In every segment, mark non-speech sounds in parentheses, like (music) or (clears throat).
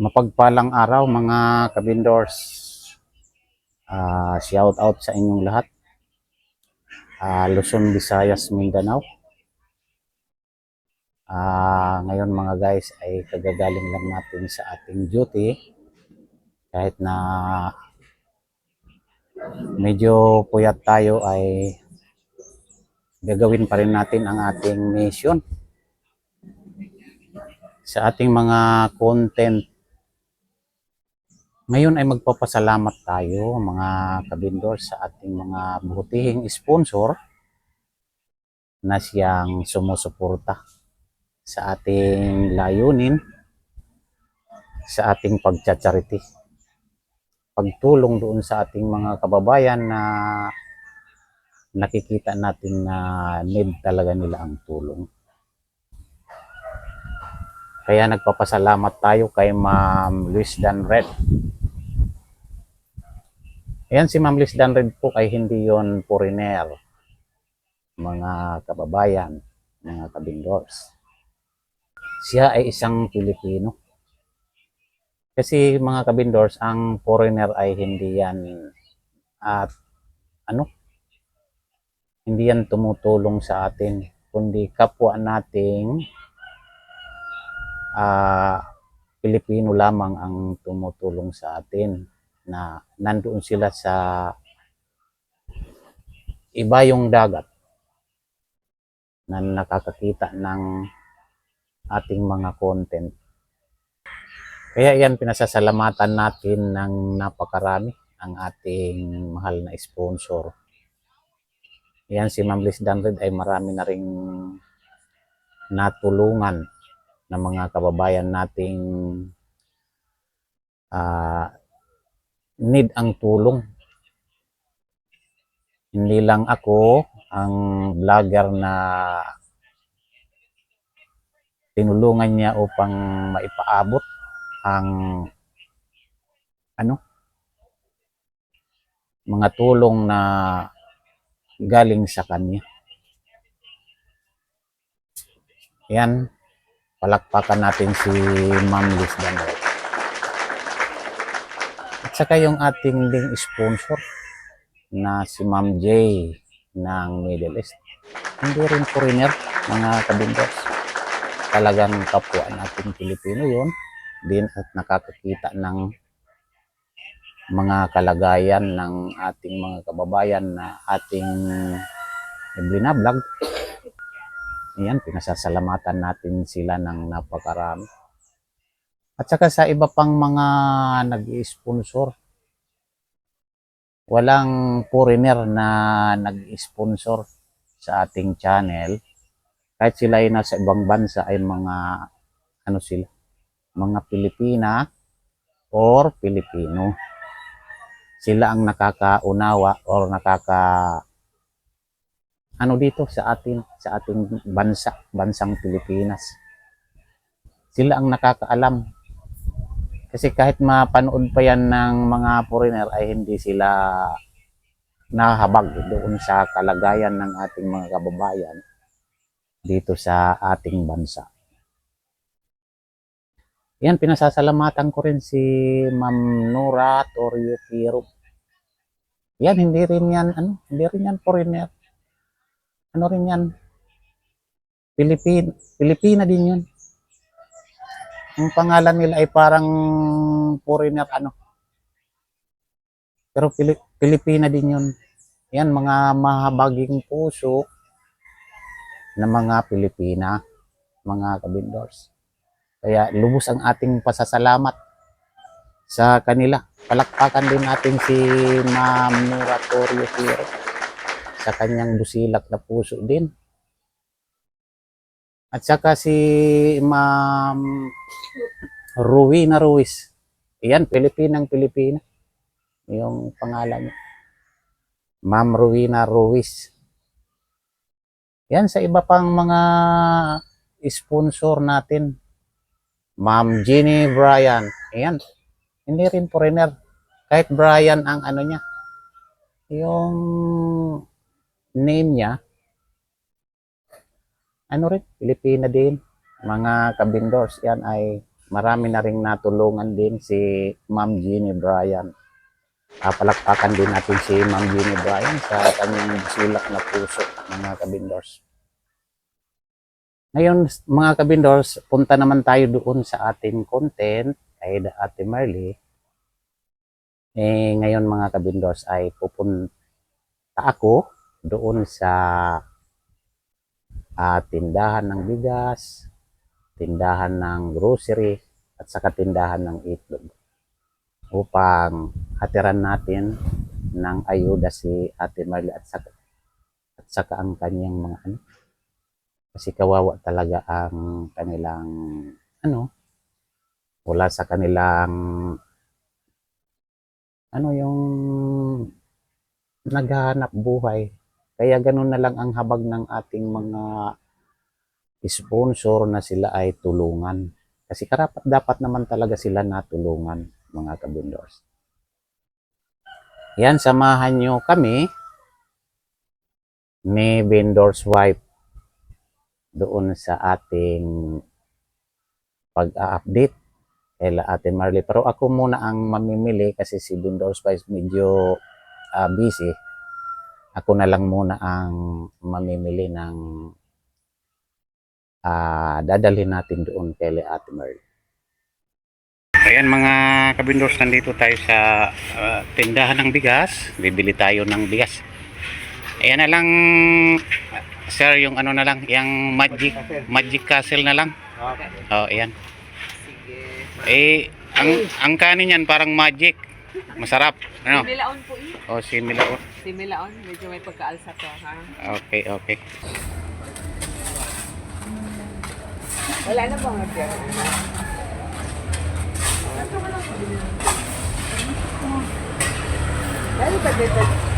Mapagpalang araw mga kabindors. Ah, shout out sa inyong lahat. Ah, Luzon, Visayas, Mindanao. Ah, ngayon mga guys ay kagagaling lang natin sa ating duty. Kahit na medyo puyat tayo ay gagawin pa rin natin ang ating mission sa ating mga content ngayon ay magpapasalamat tayo mga kabindor sa ating mga butihing sponsor na siyang sumusuporta sa ating layunin sa ating pagcha-charity. Pagtulong doon sa ating mga kababayan na nakikita natin na need talaga nila ang tulong. Kaya nagpapasalamat tayo kay Ma'am Luis Danred Ayan si Ma'am Liz Danred po ay hindi yon foreigner. Mga kababayan, mga kabindors. Siya ay isang Pilipino. Kasi mga kabindors, ang foreigner ay hindi yan at ano? Hindi yan tumutulong sa atin, kundi kapwa nating ah Pilipino lamang ang tumutulong sa atin na nandoon sila sa iba yung dagat na nakakakita ng ating mga content. Kaya yan pinasasalamatan natin ng napakarami ang ating mahal na sponsor. Yan si Ma'am Liz Danred ay marami na ring natulungan ng mga kababayan nating ah need ang tulong. Hindi lang ako ang vlogger na tinulungan niya upang maipaabot ang ano mga tulong na galing sa kanya. Yan, palakpakan natin si Ma'am Liz Danel. At saka yung ating ding sponsor na si Ma'am J ng Middle East. Hindi rin foreigner, mga kabindors. Talagang kapwa nating Pilipino yun. Din at nakakakita ng mga kalagayan ng ating mga kababayan na ating binablog. Yan, pinasasalamatan natin sila ng napakarami. At saka sa iba pang mga nag-sponsor, walang foreigner na nag-sponsor sa ating channel. Kahit sila ay nasa ibang bansa ay mga ano sila, mga Pilipina or Pilipino. Sila ang nakakaunawa or nakaka ano dito sa atin sa ating bansa, bansang Pilipinas. Sila ang nakakaalam kasi kahit mapanood pa yan ng mga foreigner ay hindi sila nahabag doon sa kalagayan ng ating mga kababayan dito sa ating bansa. Yan, pinasasalamatan ko rin si Ma'am Nora Torio Piro. Yan, hindi rin yan, ano, hindi rin yan foreigner. Ano rin yan? Pilipin, Pilipina din yun. Ang pangalan nila ay parang foreigner ano. Pero Pili- Pilipina din yun. Yan, mga mahabaging puso na mga Pilipina, mga kabindors. Kaya lubos ang ating pasasalamat sa kanila. Palakpakan din natin si Ma'am Nora Torrio Piro sa kanyang busilak na puso din. At saka si Ma'am Ruina Ruiz. Iyan, Pilipinang Pilipina. Yung pangalan niya. Ma'am Ruina Ruiz. Yan sa iba pang mga sponsor natin. Ma'am Jeannie Bryan. Ayan. Hindi rin foreigner. Kahit Bryan ang ano niya. Yung name niya. Ano rin? Pilipina din. Mga kabindors. Yan ay marami na rin natulungan din si Ma'am Jeannie Bryan. Palakpakan din natin si Ma'am Jeannie Bryan sa kanyang sulak na puso, mga kabindors. Ngayon, mga kabindors, punta naman tayo doon sa ating content kay Ate Marley. Eh, ngayon mga kabindors ay pupunta ako doon sa ah, tindahan ng bigas, tindahan ng grocery, at saka tindahan ng itlog upang hatiran natin ng ayuda si Ate Marley at saka, at saka ang kanyang mga ano kasi kawawa talaga ang kanilang ano wala sa kanilang ano yung naghahanap buhay kaya ganun na lang ang habag ng ating mga sponsor na sila ay tulungan kasi karapat dapat naman talaga sila natulungan mga kabindors. Yan, samahan nyo kami ni vendor's wife doon sa ating pag-update kay Ate Marley. Pero ako muna ang mamimili kasi si vendor's wife medyo ah, busy. Ako na lang muna ang mamimili ng ah dadalhin natin doon kay Ate Marley. Ayan mga kabindors, nandito tayo sa ah, tindahan ng bigas. Bibili tayo ng bigas. Ayan na lang, sir, yung ano na lang, yung magic, magic castle na lang. Oh, ayan. Eh, ang, ang kanin yan parang magic. Masarap. Ano? Similaon po eh. Oh, similar. Similaon. Medyo may pagkaalsa to, ha? Okay, okay. Wala na bang order? Ano ba dito?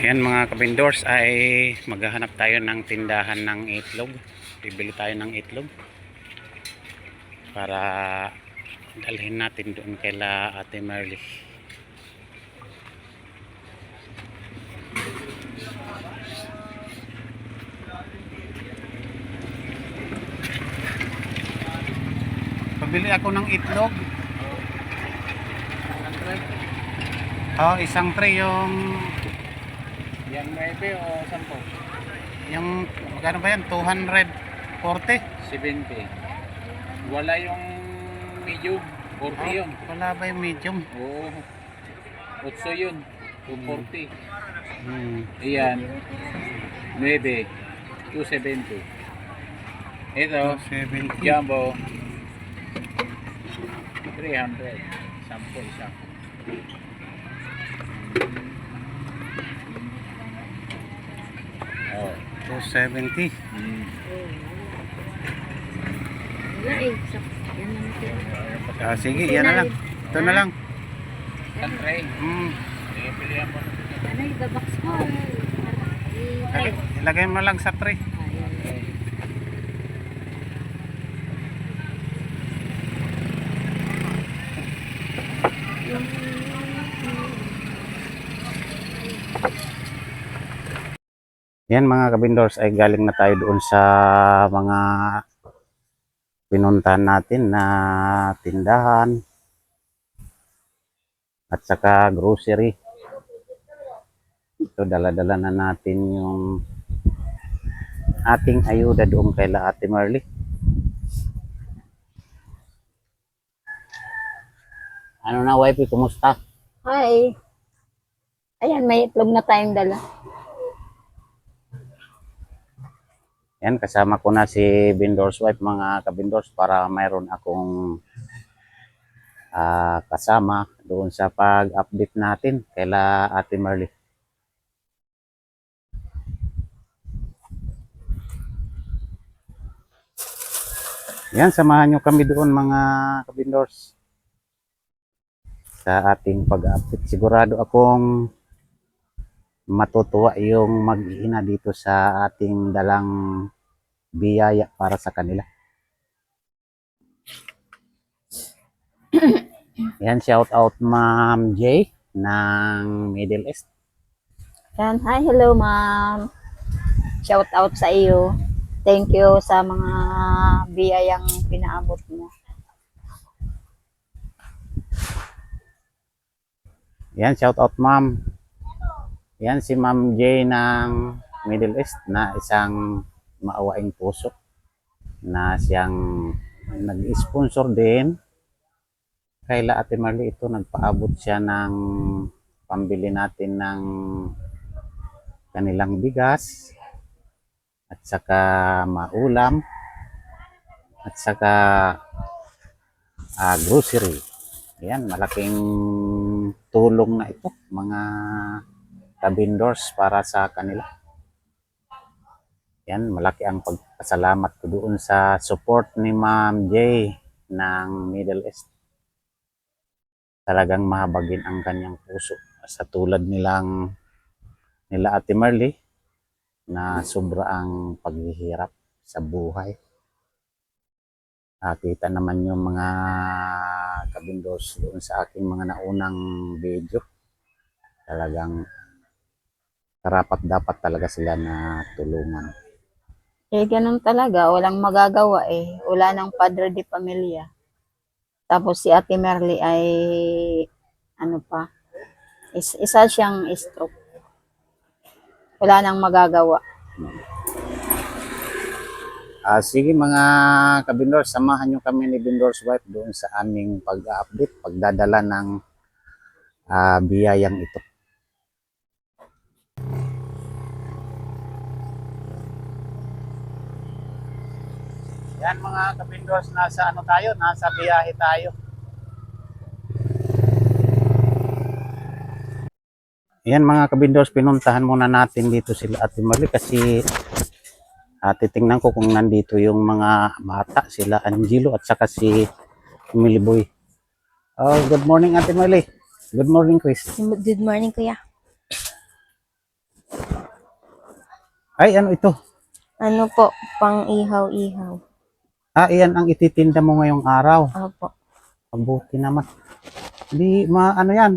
Ayan mga kabindors ay maghahanap tayo ng tindahan ng itlog. Bibili tayo ng itlog para dalhin natin doon kay la Ate Marley. Pabili ako ng itlog. Oh, isang tray yung Yan 9 o 10? yung magkano ba yan? 240? 70. Wala yung medium. 40 yun. Wala ba yung medium? Oo. 8 yun. 240. Hmm. Ayan. 9. 270. Ito. 70. Jumbo. 300. Sampo isa. Oh. 270. Mm. Wala eh. Yan lang ito. Ah, sige, yan na lang. Ito na lang. Hmm. Sige, pilihan mo. Ano yung babox? Lagay, ilagay mo lang sa tray. Yan mga kabindors ay galing na tayo doon sa mga pinuntahan natin na tindahan at saka grocery. Ito dala-dala na natin yung ating ayuda doon kay La Ate Marley. Ano na wifey, kumusta? Hi. Ayan, may itlog na tayong dala. Yan, kasama ko na si Vendor's wife, mga kabindors, para mayroon akong ah, kasama doon sa pag-update natin kaila Ate Marley. Yan, samahan nyo kami doon mga kabindors sa ating pag-update. Sigurado akong matutuwa yung mag-iina dito sa ating dalang biyaya para sa kanila. (clears throat) Yan, shout out Ma'am J ng Middle East. Yan. Hi, hello ma'am. Shout out sa iyo. Thank you sa mga biyayang pinaabot mo. Yan, shout out Ma'am. Yan si Ma'am J ng Middle East na isang maawaing puso na siyang nag-sponsor din kaila Ate Marley ito nagpaabot siya ng pambili natin ng kanilang bigas at saka maulam at saka ah, grocery. Yan, malaking tulong na ito mga kabindors para sa kanila. Yan, malaki ang pagpasalamat ko doon sa support ni Ma'am J ng Middle East. Talagang mahabagin ang kanyang puso sa tulad nilang nila Ate Marley na sobrang paghihirap sa buhay. Ah, kita naman yung mga kabindos doon sa aking mga naunang video. Talagang karapat dapat talaga sila na tulungan. Eh, ganun talaga. Walang magagawa eh. Wala ng padre de pamilya. Tapos si Ate Merly ay, ano pa, is, isa siyang stroke. Wala nang magagawa. Ah, sige mga kabindors, samahan nyo kami ni Bindors Wife doon sa aming pag-update, pagdadala ng ah, biyayang ito. Yan mga kabindors, nasa ano tayo? Nasa biyahe tayo. Yan mga kabindors, pinuntahan muna natin dito sila Ate Marley kasi at titingnan ko kung nandito yung mga bata, sila Angelo at saka si Emily Boy. Oh, good morning Ate Marley. Good morning Chris. Good morning, kuya. Ay, ano ito? Ano po, pang ihaw-ihaw. Ah, iyan ang ititinda mo ngayong araw. Opo. Mabuti naman. Hindi, ma, ano yan?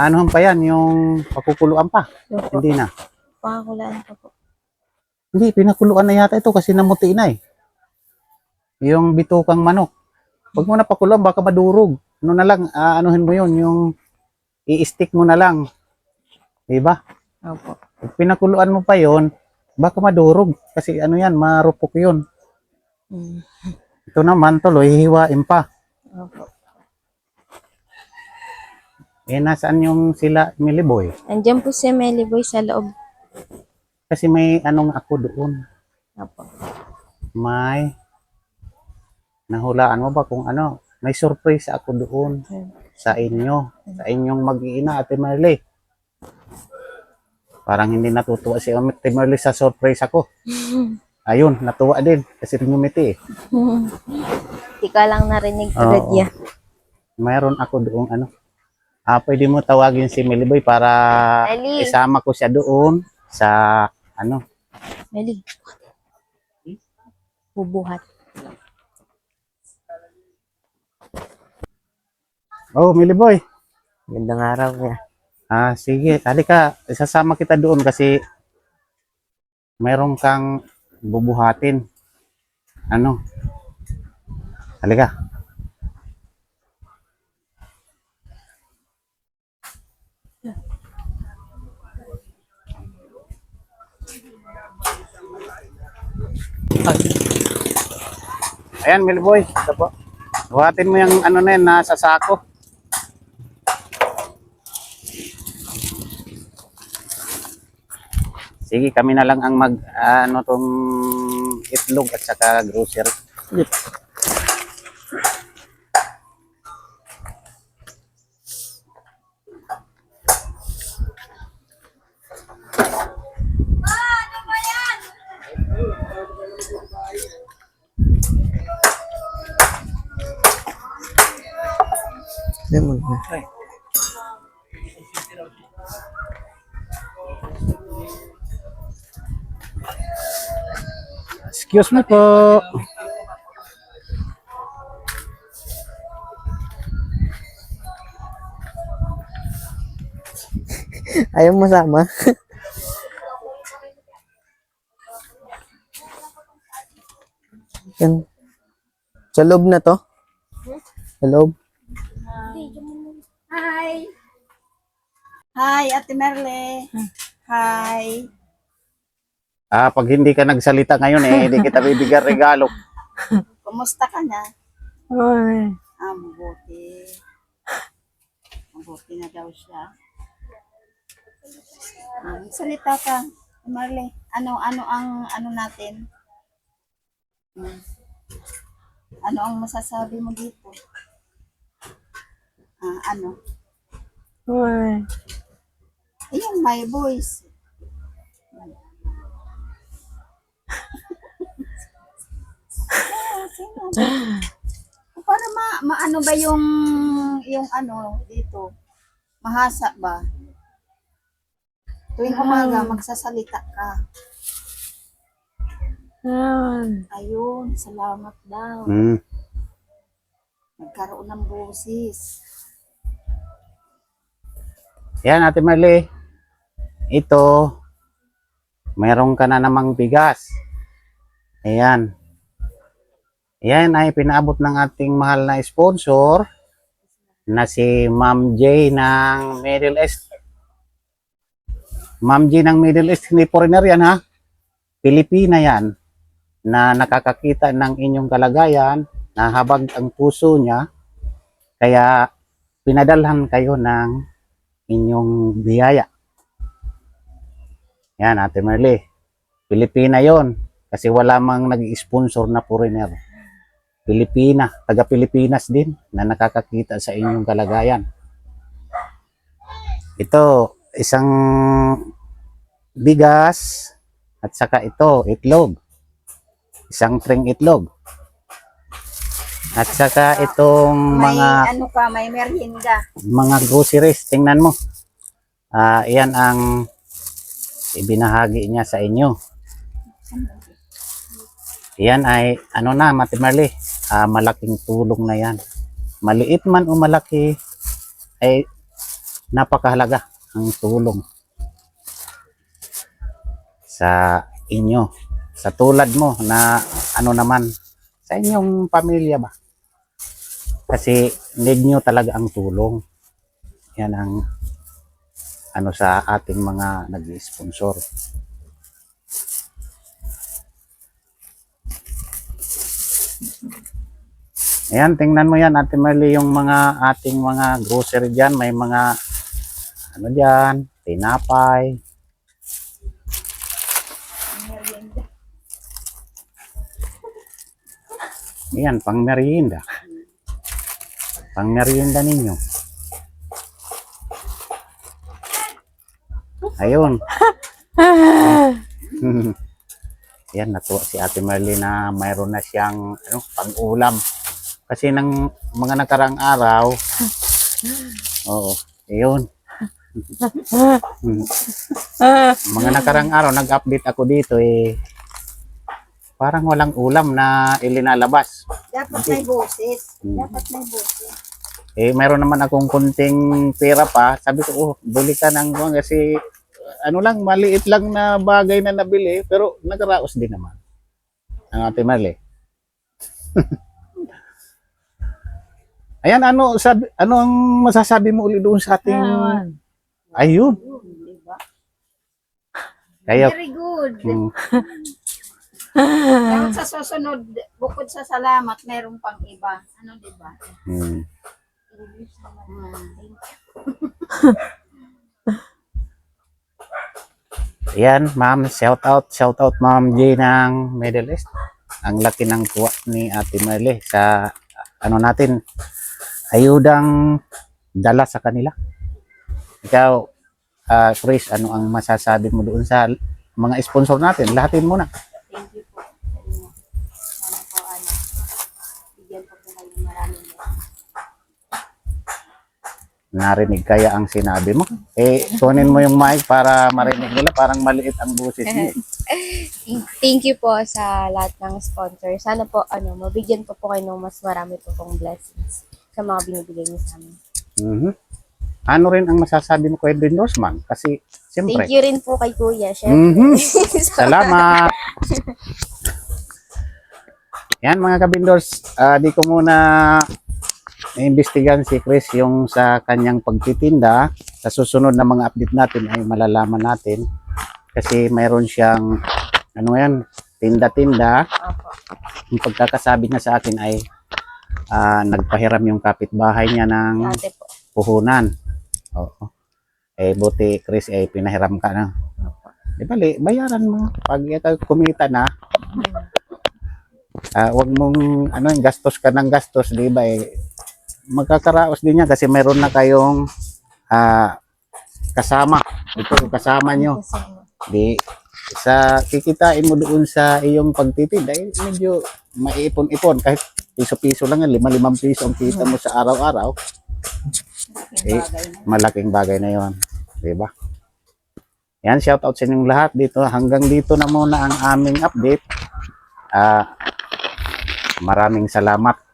Ano pa yan? Yung pakukuluan pa? Opo. Hindi na. Pakakulaan pa po. Hindi, pinakuluan na yata ito kasi namuti na eh. Yung bitukang manok. Pag mo napakuluan, baka madurog. Ano na lang, ah, anuhin mo yun, yung i-stick mo na lang. Diba? Opo. Pag pinakuluan mo pa yon, baka madurog. Kasi ano yan, marupok yun. Mm. Ito naman, tuloy, hihiwain pa. Opo. Eh, nasaan yung sila, Emily Boy? Andiyan po si Melly Boy sa loob. Kasi may anong ako doon. Opo. May, nahulaan mo ba kung ano? May surprise ako doon sa inyo. Sa inyong mag-iina, Ate Marley. Parang hindi natutuwa si Ate Marley sa surprise ako. (laughs) Ayun, natuwa din. Kasi ngumiti (laughs) eh. Di ka lang narinig Oo. agad yan. Mayroon ako doon ano. Ah, pwede mo tawagin si Miliboy para Eli. isama ko siya doon sa ano. Melly. Bubuhat. Oh, Miliboy. Gandang araw kuya. Ah, sige. Halika, isasama kita doon kasi mayroon kang bubuhatin. Ano? Halika. Ayan, Milboy. Ito po. Buhatin mo yung ano na yun, nasa sako. Sige, kami na lang ang mag ano tong itlog at saka grocery. Yep. Lemon. Ay. Excuse me po. Ayaw mo sama? Yan. Sa loob na to? Sa loob? Hi! Hi, Ate Merle. Hi. Ah, pag hindi ka nagsalita ngayon eh, hindi kita bibigyan regalo. (laughs) Kumusta ka na? Ay. Ah, mabuti. Mabuti na daw siya. Ah, salita ka, Marley. Ano, ano ang, ano natin? Hmm. Ano ang masasabi mo dito? Ah, ano? Ay. Ayun, my voice. (laughs) Para ma, maano ba yung yung ano dito? Mahasa ba? Tuwing umaga magsasalita ka. Ay. Ayun, salamat daw. Hmm. Nagkaroon ng boses. Yan, Ate Marley. Ito, mayroon ka na namang bigas. Ayan. Yan ay pinaabot ng ating mahal na sponsor na si Ma'am J ng Middle East. Ma'am J ng Middle East, hindi foreigner yan ha. Pilipina yan na nakakakita ng inyong kalagayan, nahabag ang puso niya, kaya pinadalhan kayo ng inyong biyaya. Yan, Ate Merle. Pilipina yon kasi wala mang nag-sponsor na foreigner. Pilipina, taga Pilipinas din na nakakakita sa inyong kalagayan. Ito, isang bigas at saka ito, itlog. Isang tring itlog. At saka itong May mga ano ka, may merienda. mga groceries. Tingnan mo. Ah, iyan ang ibinahagi niya sa inyo. Yan ay, ano na, Mati ah, malaking tulong na yan. Maliit man o malaki, ay napakahalaga ang tulong sa inyo. Sa tulad mo na ano naman, sa inyong pamilya ba? Kasi need nyo talaga ang tulong. Yan ang ano sa ating mga nag-sponsor. Ayan, tingnan mo yan, Ate Marley, yung mga ating mga grocery dyan. May mga, ano dyan, tinapay. Ayan, pang merienda. Pang merienda ninyo. Ayun. (laughs) Yan, natuwa si Ate Marley na mayroon na siyang ano, pang-ulam. Kasi ng mga nakarang araw, oo, yun. (laughs) mga nakarang araw, nag-update ako dito eh, parang walang ulam na ilinalabas. Dapat may boses. Hmm. Dapat may boses. Eh, mayroon naman akong kunting pera pa. Sabi ko, oh, bili ka ng buwan kasi ano lang, maliit lang na bagay na nabili, pero nagaraos din naman. Ang ate Marley. (laughs) Ayan, ano, sabi, ano ang masasabi mo ulit doon sa ating... Ayun. Diba? Kaya, Very good. mm, (laughs) Dapat sa susunod, bukod sa salamat, meron pang iba. Ano, di ba? mm, Hmm. (laughs) Ayan, ma'am, shout out, shout out ma'am J ng Middle East. Ang laki ng kuwa ni Ate Marley sa ano natin, ayudang dala sa kanila. Ikaw, ah, Chris, ano ang masasabi mo doon sa mga sponsor natin? Lahatin mo na. Thank you po. sa inyo. Sana po, ano, bigyan po po kayo ng maraming narinig kaya ang sinabi mo. Eh, kunin mo yung mic para marinig nila. Parang maliit ang boses mo. (laughs) Thank you po sa lahat ng sponsor. Sana po, ano, mabigyan po po kayo ng mas marami po pong blessings sa mga binibigay niyo sa amin. Mhm. Ano rin ang masasabi mo kay Edwin Rosman? Kasi, siyempre, Thank you rin po kay Kuya, syempre. Mhm. (laughs) Salamat. (laughs) Yan mga kabindors, ah, di ko muna imbestigan si Chris yung sa kanyang pagtitinda. Sa susunod na mga update natin ay malalaman natin kasi mayroon siyang ano yan, tinda-tinda. Yung pagkakasabi niya sa akin ay ah, nagpahiram yung kapitbahay niya ng puhunan. Oo. Eh, buti, Chris, eh, pinahiram ka na. Di bali, bayaran mo. Pag kumita na, ah wag mong, ano, yung gastos ka ng gastos, di ba, eh, magkakaraos din yan kasi meron na kayong ah, kasama. Ito, kasama nyo. Di, sa kikitain mo doon sa iyong pagtitinda, eh, medyo maiipon-ipon. Kahit piso-piso lang yan, lima-limang piso ang kita mo sa araw-araw. Eh, malaking bagay na yon, 'di ba? Yan, shout out sa inyong lahat dito. Hanggang dito na muna ang aming update. Ah, maraming salamat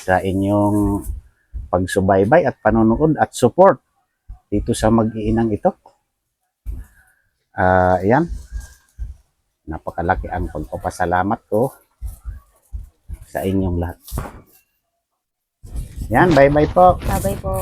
sa inyong pagsubaybay at panonood at support dito sa mag-iinang ito. Ah, yan. Napakalaki ang pagpapasalamat ko sa inyong lahat. Yan, bye-bye po. Babay po.